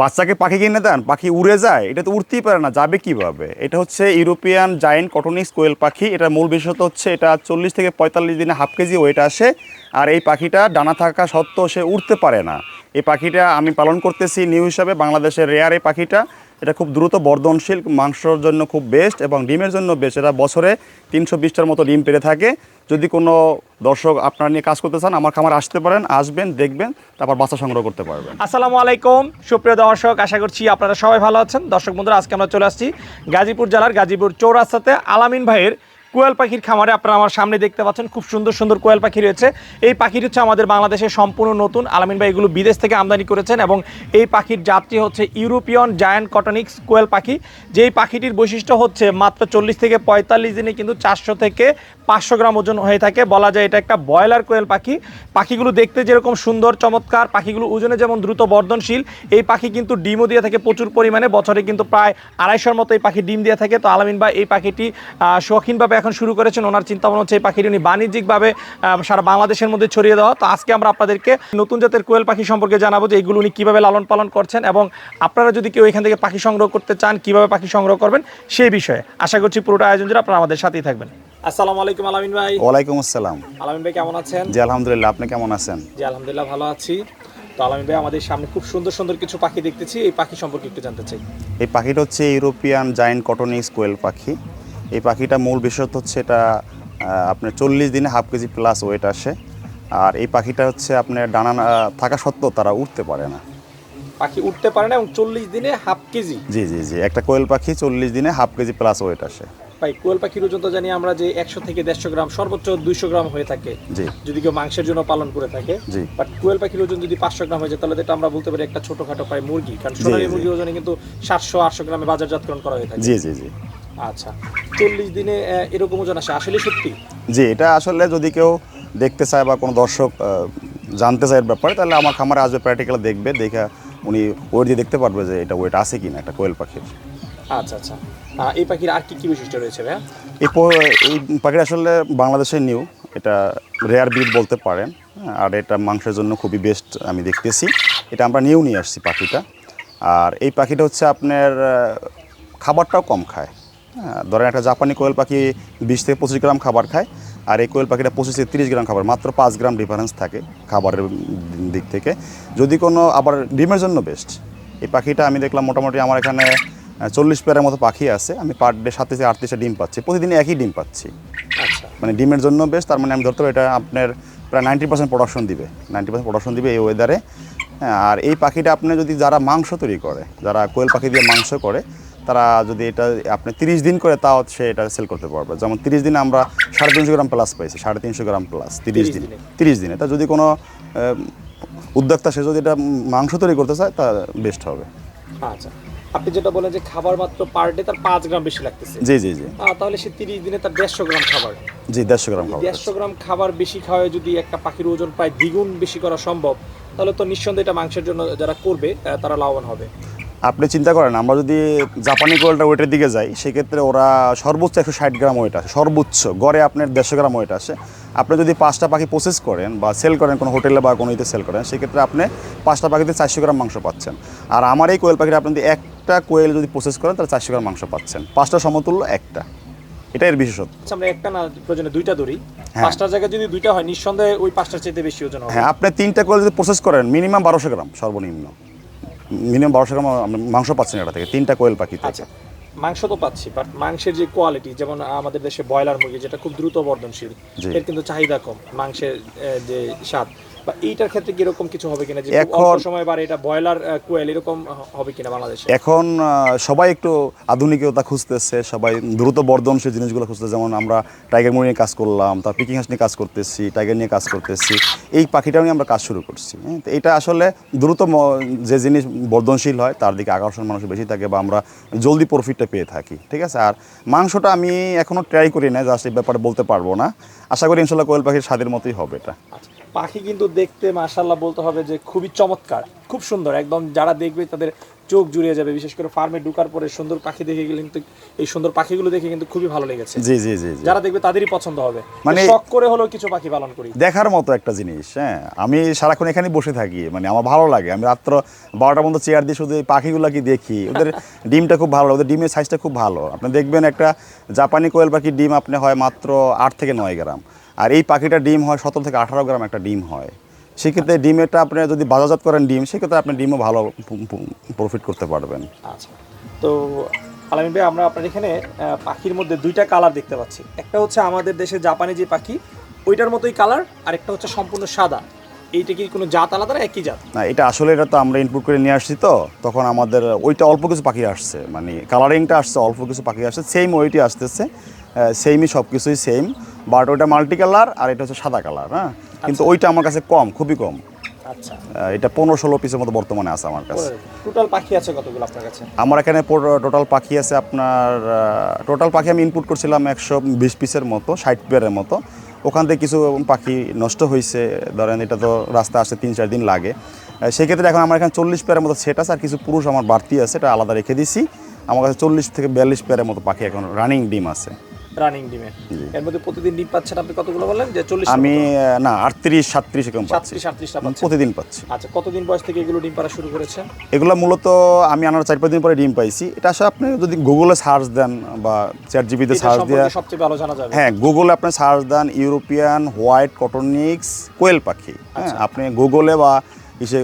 বাচ্চাকে পাখি কিনে দেন, পাখি উড়ে যায়, এটা তো উড়তেই পারে না, যাবে কীভাবে? এটা হচ্ছে ইউরোপিয়ান জায়েন্ট কটনিক্স কোয়েল পাখি এটা মূল বিশেষত হচ্ছে এটা চল্লিশ থেকে পঁয়তাল্লিশ দিনে হাফ কেজি ওয়েট আসে, আর এই পাখিটা ডানা থাকা সত্ত্বেও সে উড়তে পারে না। এই পাখিটা আমি পালন করতেছি নিউ হিসাবে বাংলাদেশের রেয়ার এই পাখিটা এটা খুব দ্রুত বর্ধনশীল, মাংসর জন্য খুব বেস্ট এবং ডিমের জন্য বেস্ট এটা বছরে তিনশো বিশটার মতো ডিম পেরে থাকে। যদি কোনো দর্শক আপনারা নিয়ে কাজ করতে চান, আমার খামার আসতে পারেন, আসবেন, দেখবেন, তারপর বাচ্চা সংগ্রহ করতে পারবেন। আসসালামু আলাইকুম, সুপ্রিয় দর্শক, আশা করছি আপনারা সবাই ভালো আছেন। দর্শক বন্ধুরা, আজকে আমরা চলে আসছি গাজীপুর জেলার গাজীপুর চৌরাস্তাতে আলামিন ভাইয়ের কোয়েল পাখির খামারে আপনারা আমার সামনে দেখতে পাচ্ছেন, খুব সুন্দর সুন্দর কোয়েল পাখি রয়েছে। এই পাখিটি হচ্ছে আমাদের বাংলাদেশের সম্পূর্ণ নতুন। আলামিন ভাই এগুলো বিদেশ থেকে আমদানি করেছেন এবং এই পাখির জাতটি হচ্ছে ইউরোপিয়ান জায়ান্ট কটনিক্স কোয়েল পাখি। যেই পাখিটির বৈশিষ্ট্য হচ্ছে মাত্র চল্লিশ থেকে পঁয়তাল্লিশ দিনে কিন্তু চারশো থেকে পাঁচশো গ্রাম ওজন হয়ে থাকে। বলা যায় এটা একটা ব্রয়লার কোয়েল পাখি। পাখিগুলো দেখতে যেরকম সুন্দর, চমৎকার, পাখিগুলো ওজনে যেমন দ্রুত বর্ধনশীল, এই পাখি কিন্তু ডিমও দিয়ে থাকে প্রচুর পরিমাণে, বছরে কিন্তু প্রায় আড়াইশোর মতো এই পাখি ডিম দিয়ে থাকে। তো আলামিন এই পাখিটি শৌখিনভাবে এখন শুরু করেছেন ওনার চিন্তা ভাবনা হচ্ছে এই পাখিটি উনি বাণিজ্যিকভাবে সারা বাংলাদেশের মধ্যে ছড়িয়ে দেওয়া। তো আজকে আমরা আপনাদেরকে নতুন জাতের কোয়েল পাখি সম্পর্কে জানাব যে এইগুলো উনি কীভাবে লালন পালন করছেন এবং আপনারা যদি কেউ এখান থেকে পাখি সংগ্রহ করতে চান কীভাবে পাখি সংগ্রহ করবেন সেই বিষয়ে আশা করছি পুরোটা আয়োজন জুড়ে আপনারা আমাদের সাথেই থাকবেন। আসসালামু আলাইকুম আলামিন ভাই। ওয়ালাইকুম আসসালাম। আলামিন ভাই কেমন আছেন? জি আলহামদুলিল্লাহ আপনি কেমন আছেন? জি আলহামদুলিল্লাহ ভালো আছি। তো আলামিন ভাই আমাদের সামনে খুব সুন্দর সুন্দর কিছু পাখি দেখতেছি। এই পাখি সম্পর্কে একটু জানতে চাই। এই পাখিটা হচ্ছে ইউরোপিয়ান জায়েন্ট কটনিক্স কোয়েল পাখি। এই পাখিটা মূল বিশেষত হচ্ছে এটা আপনার চল্লিশ দিনে হাফ কেজি প্লাস ওয়েট আসে। আর এই পাখিটা হচ্ছে আপনার ডানা থাকা সত্ত্বেও তারা উঠতে পারে না। পাখি উঠতে পারে না এবং চল্লিশ দিনে হাফ কেজি? জি জি জি। একটা কোয়েল পাখি চল্লিশ দিনে হাফ কেজি প্লাস ওয়েট আসে। ভাই কোয়েল পাখির ওজন তো জানি আমরা যে একশো থেকে দেড়শো গ্রাম সর্বোচ্চ দুইশো গ্রাম হয়ে থাকে। জি। যদি কেউ মাংসের জন্য পালন করে থাকে। জি। বাট কোয়েল পাখির ওজন যদি পাঁচশো গ্রাম হয়ে যায় তাহলে এটা আমরা বলতে পারি একটা ছোটখাটো প্রায় মুরগি। কারণ সোনালী। মুরগির ওজনে কিন্তু সাতশো আটশো গ্রামে বাজারজাতকরণ করা হয়ে থাকে। জি জি জি। আচ্ছা চল্লিশ দিনে এরকম ওজন আসে আসলে সত্যি? জি এটা আসলে যদি কেউ দেখতে চায় বা কোনো দর্শক জানতে চায় এর ব্যাপারে তাহলে আমার খামারে আসবে প্র্যাকটিক্যাল দেখবে দেখে উনি ওয়েট দিয়ে দেখতে পারবে যে এটা ওয়েট আছে কিনা একটা কোয়েল পাখির। আচ্ছা আচ্ছা। এই পাখির আর কি কি বৈশিষ্ট্য রয়েছে ভাইয়া? এই এই পাখিটা আসলে বাংলাদেশের নিউ এটা রেয়ার ব্রিড বলতে পারেন হ্যাঁ, আর এটা মাংসের জন্য খুবই বেস্ট আমি দেখতেছি। এটা আমরা নিউ নিয়ে আসছি পাখিটা। আর এই পাখিটা হচ্ছে আপনার খাবারটাও কম খায়। হ্যাঁ ধরেন একটা জাপানি কোয়েল পাখি বিশ থেকে পঁচিশ গ্রাম খাবার খায় আর এই কোয়েল পাখিটা পঁচিশ থেকে তিরিশ গ্রাম খাবার মাত্র পাঁচ গ্রাম ডিফারেন্স থাকে খাবারের দিক থেকে। যদি কোনো আবার ডিমের জন্য বেস্ট এই পাখিটা আমি দেখলাম মোটামুটি আমার এখানে চল্লিশ পেয়ারের মতো পাখি আছে আমি পার ডে সাত থেকে আটত্রিশটা ডিম পাচ্ছি প্রতিদিন একই ডিম পাচ্ছি। আচ্ছা। মানে ডিমের জন্য বেস্ট তার মানে আমি ধরতে এটা আপনার প্রায় নাইনটি পার্সেন্ট প্রোডাকশন দিবে নাইনটি পার্সেন্ট প্রোডাকশন দিবে এই ওয়েদারে হ্যাঁ, আর এই পাখিটা আপনি যদি যারা মাংস তৈরি করে যারা কোয়েল পাখি দিয়ে মাংস করে তারা যদি এটা আপনি তিরিশ দিন করে তাও সে এটা সেল করতে পারবে। যেমন তিরিশ দিনে আমরা সাড়ে তিনশো গ্রাম প্লাস পাইছি সাড়ে তিনশো গ্রাম প্লাস তিরিশ 30 দিনে। দিনে। তিরিশ দিনে। তা যদি কোনো উদ্যোক্তা সে যদি এটা মাংস তৈরি করতে চায় তা বেস্ট হবে। আচ্ছা। আপনি যেটা বলেন যে খাবার মাত্র পার ডে তার পাঁচ গ্রাম বেশি লাগতেছে। জি জি জি। তাহলে সে তিরিশ দিনে তার দেড়শো গ্রাম খাবার। জি দেড়শো গ্রাম খাবার দেড়শো গ্রাম খাবার বেশি খাওয়ায় যদি একটা পাখির ওজন প্রায় দ্বিগুণ বেশি করা সম্ভব তাহলে তো নিঃসন্দেহে এটা মাংসের জন্য যারা করবে তারা লাভবান হবে। আপনি চিন্তা করেন আমরা যদি জাপানি কোয়েলটা ওয়েটের দিকে যাই সেক্ষেত্রে ওরা সর্বোচ্চ একশো ষাট গ্রাম ওয়েট আসে সর্বোচ্চ। গড়ে আপনার দেড়শো গ্রাম ওয়েট আসে আপনি যদি পাঁচটা পাখি প্রসেস করেন বা সেল করেন কোনো হোটেলে বা কোনো ইতে সেল করেন সেক্ষেত্রে আপনি পাঁচটা পাখিতে চারশো গ্রাম মাংস পাচ্ছেন। আর আমার এই কোয়েল পাখিটা আপনি যদি একটা কোয়েল যদি প্রসেস করেন তাহলে চারশো গ্রাম মাংস পাচ্ছেন। পাঁচটা সমতুল্য একটা। এটা এর বিশেষত্ব। আচ্ছা আমরা একটা না প্রয়োজনে দুইটা ধরি। হ্যাঁ। পাঁচটার জায়গায় যদি দুইটা হয় নিঃসন্দেহে ওই পাঁচটার চাইতে বেশি ওজন হবে। হ্যাঁ আপনি তিনটা কোয়েল যদি প্রসেস করেন মিনিমাম বারোশো গ্রাম সর্বনিম্ন। মিনিমাম বারোশো গ্রাম মাংস পাচ্ছেন এটা থেকে তিনটা কোয়েল পাখি আছে। আচ্ছা মাংস তো পাচ্ছি বাট মাংসের যে কোয়ালিটি যেমন আমাদের দেশে ব্রয়লার মুরগি যেটা খুব দ্রুত বর্ধনশীল এর কিন্তু চাহিদা কম মাংসের যে স্বাদ। বা এইটার ক্ষেত্রে কি এরকম কিছু হবে কিনা? যে এখন- সময় বাড়ে এটা ব্রয়লার কোয়েল এরকম হবে কিনা বাংলাদেশে? এখন সবাই একটু আধুনিকতা খুঁজতেছে সবাই দ্রুত বর্ধনশীল জিনিসগুলো খুঁজতেছে। যেমন আমরা টাইগার মুড়ি নিয়ে কাজ করলাম তার পিকিং হাঁস নিয়ে কাজ করতেছি টাইগার নিয়ে কাজ করতেছি। এই পাখিটাও নিয়ে আমরা কাজ শুরু করছি হ্যাঁ? তো এটা আসলে দ্রুত যে জিনিস বর্ধনশীল হয় তার দিকে আকর্ষণ মানুষ বেশি থাকে বা আমরা জলদি প্রফিটটা পেয়ে থাকি ঠিক আছে? আর মাংসটা আমি এখনও ট্রাই করি না জাস্ট এই ব্যাপারে বলতে পারব না। আশা করি ইনশাল্লাহ কোয়েল পাখির স্বাদের মতোই হবে এটা। আচ্ছা। পাখি কিন্তু দেখতে মাশাল্লাহ বলতে হবে যে খুবই চমৎকার খুব সুন্দর। একদম যারা দেখবে তাদের চোখ জুড়িয়ে যাবে বিশেষ করে ফার্মে ঢুকার পরে সুন্দর পাখি দেখে গেলে কিন্তু এই সুন্দর পাখিগুলো দেখে কিন্তু খুবই ভালো লেগেছে। জি জি জি যারা দেখবে তাদেরই পছন্দ হবে। মানে শখ করে হলেও কিছু পাখি পালন করি। দেখার মতো একটা জিনিস হ্যাঁ। আমি সারাক্ষণ এখানে বসে থাকি মানে আমার ভালো লাগে। আমি রাত্র বারোটার মতো চেয়ার দিয়ে শুধু এই পাখিগুলো কি দেখি ওদের ডিমটা খুব ভালো ওদের ডিমের সাইজটা খুব ভালো। আপনি দেখবেন একটা জাপানি কোয়েল পাখির ডিম আপনি হয় মাত্র আট থেকে নয় গ্রাম। আর এই পাখিটা ডিম হয় সতেরো থেকে আঠারো গ্রাম একটা ডিম হয়। সেক্ষেত্রে ডিমেরটা আপনি যদি বাজারজাত করেন ডিম সেক্ষেত্রে আপনি ডিমও ভালো প্রফিট করতে পারবেন। আচ্ছা। তো আলামিন ভাই আমরা আপনার এখানে পাখির মধ্যে দুইটা কালার দেখতে পাচ্ছি। একটা হচ্ছে আমাদের দেশে জাপানি যে পাখি ওইটার মতোই কালার আর একটা হচ্ছে সম্পূর্ণ সাদা। এইটা কি কোনো জাত আলাদা না একই জাত? না এটা আসলে এটা তো আমরা ইনপুট করে নিয়ে আসছি তো তখন আমাদের ওইটা অল্প কিছু পাখি আসছে। মানে কালারিংটা আসছে অল্প কিছু পাখি আসছে সেম ওইটি আসতেছে। সেমই সব কিছুই সেম বাট ওইটা মাল্টি কালার আর এটা হচ্ছে সাদা কালার হ্যাঁ? কিন্তু ওইটা আমার কাছে কম খুবই কম। আচ্ছা। এটা পনেরো ষোলো পিসের মতো বর্তমানে আছে আমার কাছে। টোটাল পাখি আছে কতগুলো আপনার কাছে? আমার এখানে টোটাল পাখি আছে আপনার টোটাল পাখি আমি ইনপুট করছিলাম একশো বিশ পিসের মতো ষাট পেয়ারের মতো। ওখান থেকে কিছু পাখি নষ্ট হয়েছে ধরেন এটা তো রাস্তা আসতে তিন চার দিন লাগে। সেক্ষেত্রে এখন আমার এখানে চল্লিশ পেয়ারের মতো সেট আছে আর কিছু পুরুষ আমার বাড়তি আছে এটা আলাদা রেখে দিছি। আমার কাছে চল্লিশ থেকে বিয়াল্লিশ পেয়ারের মতো পাখি এখন রানিং ডিম আছে। রানিং ডিমে। এর মধ্যে প্রতিদিন ডিম পাচ্ছেন আপনি কতগুলো বললেন যে চল্লিশ আমি না আটত্রিশ সাতত্রিশ এরকম পাচ্ছি। সাতত্রিশ আটত্রিশটা প্রতিদিন পাচ্ছি। আচ্ছা কতদিন বয়স থেকে এগুলো ডিম পাড়া শুরু করেছেন? এগুলো মূলত আমি আনার চার পাঁচ দিন পরে ডিম পাইছি। এটা আসলে আপনি যদি গুগলে সার্চ দেন বা চ্যাট জিবিতে সার্চ দিয়ে সবচেয়ে ভালো জানা যাবে। হ্যাঁ গুগলে আপনি সার্চ দেন ইউরোপিয়ান হোয়াইট কটনিক্স কোয়েল পাখি হ্যাঁ আপনি গুগলে বা ইসে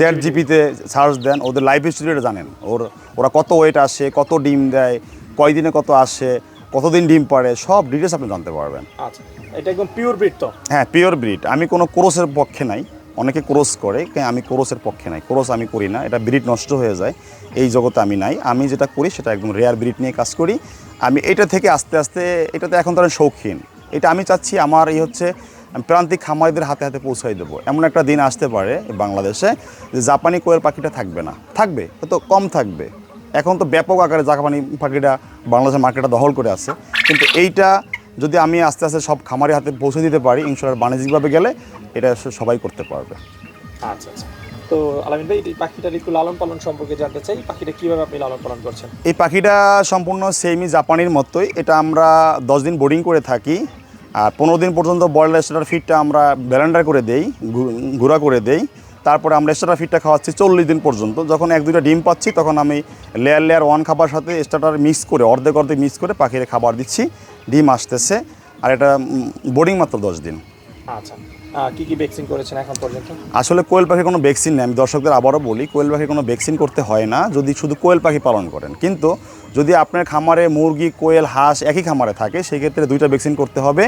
চ্যাট জিপিতে সার্চ দেন ওদের লাইফ হিস্ট্রিটা জানেন। ওর ওরা কত ওয়েট আসে কত ডিম দেয় কয়দিনে কত আসে কতদিন ডিম পাড়ে সব ডিটেলস আপনি জানতে পারবেন। আচ্ছা এটা একদম পিওর ব্রিড তো? হ্যাঁ পিওর ব্রিড আমি কোনো ক্রোসের পক্ষে নাই। অনেকে ক্রোস করে আমি ক্রোসের পক্ষে নাই। ক্রোস আমি করি না এটা ব্রিড নষ্ট হয়ে যায়। এই জগতে আমি নাই। আমি যেটা করি সেটা একদম রেয়ার ব্রিড নিয়ে কাজ করি। আমি এটা থেকে আস্তে আস্তে এটাতে এখন ধরেন শৌখিন। এটা আমি চাচ্ছি আমার এই হচ্ছে প্রান্তিক খামারিদের হাতে হাতে পৌঁছাই দেবো। এমন একটা দিন আসতে পারে বাংলাদেশে যে জাপানি কোয়েল পাখিটা থাকবে না। থাকবে তো কম থাকবে। এখন তো ব্যাপক আকারে জাপানি পাখিটা বাংলাদেশের মার্কেটটা দখল করে আছে। কিন্তু এইটা যদি আমি আস্তে আস্তে সব খামারের হাতে পৌঁছে দিতে পারি ইনশাল্লাহ বাণিজ্যিকভাবে গেলে এটা সবাই করতে পারবে। আচ্ছা আচ্ছা। তো আলামিন ভাই এই পাখিটার একটু লালন পালন সম্পর্কে জানতে চাই। পাখিটা কীভাবে আপনি লালন পালন করছেন? এই পাখিটা সম্পূর্ণ সেমই জাপানির মতোই। এটা আমরা দশ দিন বোর্ডিং করে থাকি। আর পনেরো দিন পর্যন্ত বয়লার স্টার ফিডটা আমরা ব্যালেন্ডার করে দেই গুঁড়া করে দেই। তারপরে আমরা স্টার্টার ফিডটা খাওয়াচ্ছি চল্লিশ দিন পর্যন্ত। যখন এক, দুইটা ডিম পাচ্ছি, তখন আমি লেয়ার লেয়ার ওয়ান খাবার সাথে স্টার্টার মিক্স করে, অর্ধেক অর্ধেক মিক্স করে পাখির খাবার দিচ্ছি। ডিম আসতেছে, আর এটা বোর্ডিং মাত্র দশ দিন। আচ্ছা। কি কি ভ্যাকসিন করেছেন এখন পর্যন্ত? আসলে কোয়েল পাখির কোনো ভ্যাকসিন নেই আমি দর্শকদের আবারও বলি কোয়েল পাখির কোনো ভ্যাকসিন করতে হয় না যদি শুধু কোয়েল পাখি পালন করেন। কিন্তু যদি আপনার খামারে মুরগি কোয়েল হাঁস একই খামারে থাকে সেক্ষেত্রে দুইটা ভ্যাকসিন করতে হবে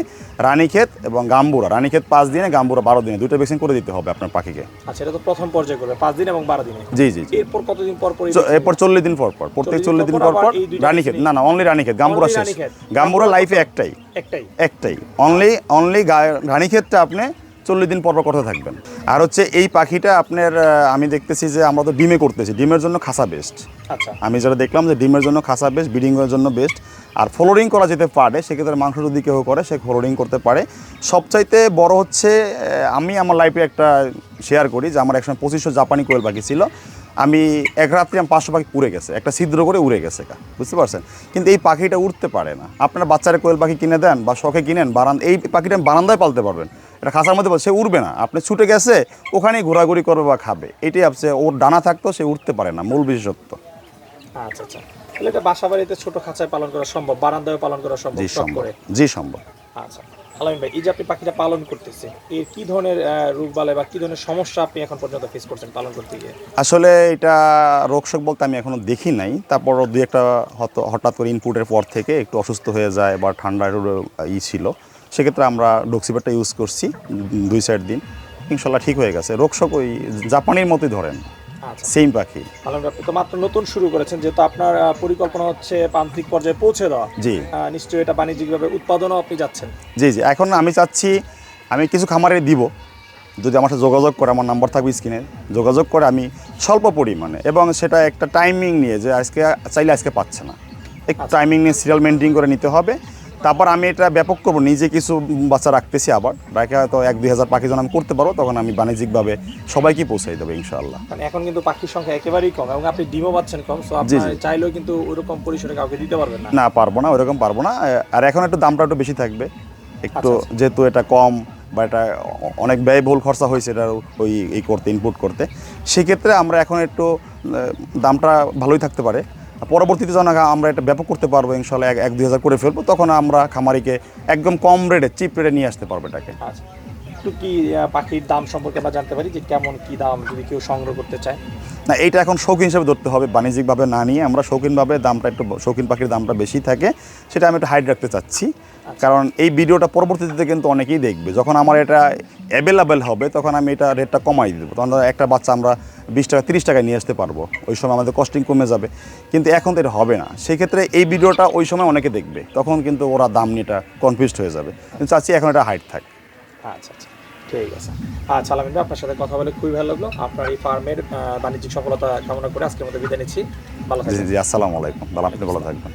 রানীক্ষেত এবং গাম্বুরা। রানীক্ষেত পাঁচ দিনে গাম্বুরা বারো দিনে দুইটা ভ্যাকসিন করে দিতে হবে আপনার পাখিকে। আচ্ছা এটা তো প্রথম পর্যায়ে করবে পাঁচ দিন এবং বারো দিনে। জি জি এরপর কতদিন পর পর এরপর চল্লিশ দিন পর পর প্রত্যেক চল্লিশ দিন পর পর রানীক্ষেত। না না অনলি রানীক্ষেত গাম্বুরা শেষ। গাম্বুরা লাইফে একটাই। একটাই। একটাই। অনলি অনলি রানীক্ষেতটা আপনি চল্লিশ দিন পর পর করতে থাকবেন। আর হচ্ছে এই পাখিটা আপনার আমি দেখতেছি যে আমরা তো ডিমে করতেছি ডিমের জন্য খাসা বেস্ট আচ্ছা। আমি যেটা দেখলাম যে ডিমের জন্য খাসা বেস্ট ব্রিডিংয়ের জন্য বেস্ট আর ফ্লোরিং করা যেতে পারে সেক্ষেত্রে মাংস যদি কেউ করে সে ফ্লোরিং করতে পারে। সবচাইতে বড় হচ্ছে আমি আমার লাইফে একটা শেয়ার করি যে আমার একসময় পঁচিশশো জাপানি কোয়েল পাখি ছিল। আমি এক রাত্রে আমি পাঁচশো পাখি উড়ে গেছে একটা ছিদ্র করে উড়ে গেছে গা, বুঝতে পারছেন? কিন্তু এই পাখিটা উঠতে পারে না। আপনারা বাচ্চারা কোয়েল পাখি কিনে দেন বা শখে কিনেন বারান এই পাখিটা বারান্দায় পালতে পারবেন। এটা খাঁচার মধ্যে সে উড়বে না। আপনি ছুটে গেছে ওখানেই ঘোরাঘুরি করবে বা খাবে। এটাই আপনি ওর ডানা থাকতো সে উঠতে পারে না মূল বিশেষত্ব। আচ্ছা আচ্ছা। তাহলে এটা বাসা বাড়িতে ছোট খাঁচায় পালন করা সম্ভব বারান্দায় পালন করা সম্ভব জি সম্ভব। জি সম্ভব। আচ্ছা। আলামিন ভাই, এই যে আপনি পাখিটা পালন করতেছে এর কি ধরনের রোগ বালাই বা কি ধরনের সমস্যা আপনি এখন পর্যন্ত ফেস করছেন পালন করতে গিয়ে? আসলে এটা রোগশোক বলতে আমি এখনও দেখি নাই। তারপর দুই একটা হঠাৎ করে ইনপুটের পর থেকে একটু অসুস্থ হয়ে যায় বা ঠান্ডা ই ছিল। সেক্ষেত্রে আমরা ডক্সিবারটা ইউজ করছি দুই চার দিন। ইনশাল্লাহ ঠিক হয়ে গেছে। রোগশোক ওই জাপানির মতোই ধরেন। সেম পাখি। তো মাত্র নতুন শুরু করেছেন যেহেতু আপনার পরিকল্পনা হচ্ছে প্রান্তিক পর্যায়ে পৌঁছে দেওয়া। জি। নিশ্চয়ই এটা বাণিজ্যিকভাবে উৎপাদনও আপনি যাচ্ছেন। জি জি। এখন আমি চাচ্ছি আমি কিছু খামারে দিব। যদি আমার সাথে যোগাযোগ করে আমার নাম্বার থাকবে স্ক্রিনে। যোগাযোগ করে আমি স্বল্প পরিমাণে এবং সেটা একটা টাইমিং নিয়ে যে আজকে চাইলে আজকে পাচ্ছে না। একটু টাইমিং নিয়ে সিরিয়াল মেনটেন করে নিতে হবে। তারপর আমি এটা ব্যাপক করব নিজে কিছু বাচ্চা রাখতেছি আবার। রাখে হয়তো এক দুই হাজার পাখি যখন আমি করতে পারব তখন আমি বাণিজ্যিকভাবে সবাইকে পৌঁছাই দেবো ইনশাআল্লাহ। মানে এখন কিন্তু পাখির সংখ্যা একেবারেই কম এবং আপনি ডিমও পাচ্ছেন কম সো জি। চাইলেও কিন্তু ওরকম পরিসরে কাউকে দিতে পারবেন না। না পারব না ওইরকম পারব না। আর এখন একটু দামটা একটু বেশি থাকবে। একটু আচ্ছা, যেহেতু এটা কম বা এটা অনেক ব্যয়বহুল খরচা হয়েছে এটা ওই এই করতে ইনপুট করতে সেক্ষেত্রে আমরা এখন একটু দামটা ভালোই থাকতে পারে। পরবর্তীতে যখন আমরা এটা ব্যাপক করতে পারব ইনশাল্লাহ এক এক দুই হাজার করে ফেলব, তখন আমরা খামারিকে একদম কম রেটে চিপ রেটে নিয়ে আসতে পারব এটাকে। আচ্ছা। একটু কি পাখির দাম সম্পর্কে আমরা জানতে পারি যে কেমন কি দাম যদি কেউ সংগ্রহ করতে চায়? না এটা এখন শৌখিন হিসেবে ধরতে হবে বাণিজ্যিকভাবে না নিয়ে। আমরা শৌখিনভাবে দামটা একটু শৌখিন পাখির দামটা বেশি থাকে সেটা আমি একটু হাইড রাখতে চাচ্ছি। কারণ এই ভিডিওটা পরবর্তীতে কিন্তু অনেকেই দেখবে। যখন আমার এটা অ্যাভেলেবেল হবে তখন আমি এটা রেটটা কমাই দেবো। তখন একটা বাচ্চা আমরা বিশ টাকা তিরিশ টাকায় নিয়ে আসতে পারব। ওই সময় আমাদের কস্টিং কমে যাবে। কিন্তু এখন তো এটা হবে না। সেক্ষেত্রে এই ভিডিওটা ওই সময় অনেকে দেখবে। তখন কিন্তু ওরা দাম নিয়ে এটা কনফিউজড হয়ে যাবে। কিন্তু চাচ্ছি এখন এটা হাইট থাক। আচ্ছা আচ্ছা। ঠিক আছে। আচ্ছা আলামিন আপনার সাথে কথা বলে খুবই ভালো লাগল। আপনার এই ফার্মের বাণিজ্যিক সফলতা কামনা করে আজকের মধ্যে বিদায় নিচ্ছি। ভালো থাকবেন। জি আসসালামু আলাইকুম। ভালো আপনি ভালো থাকবেন।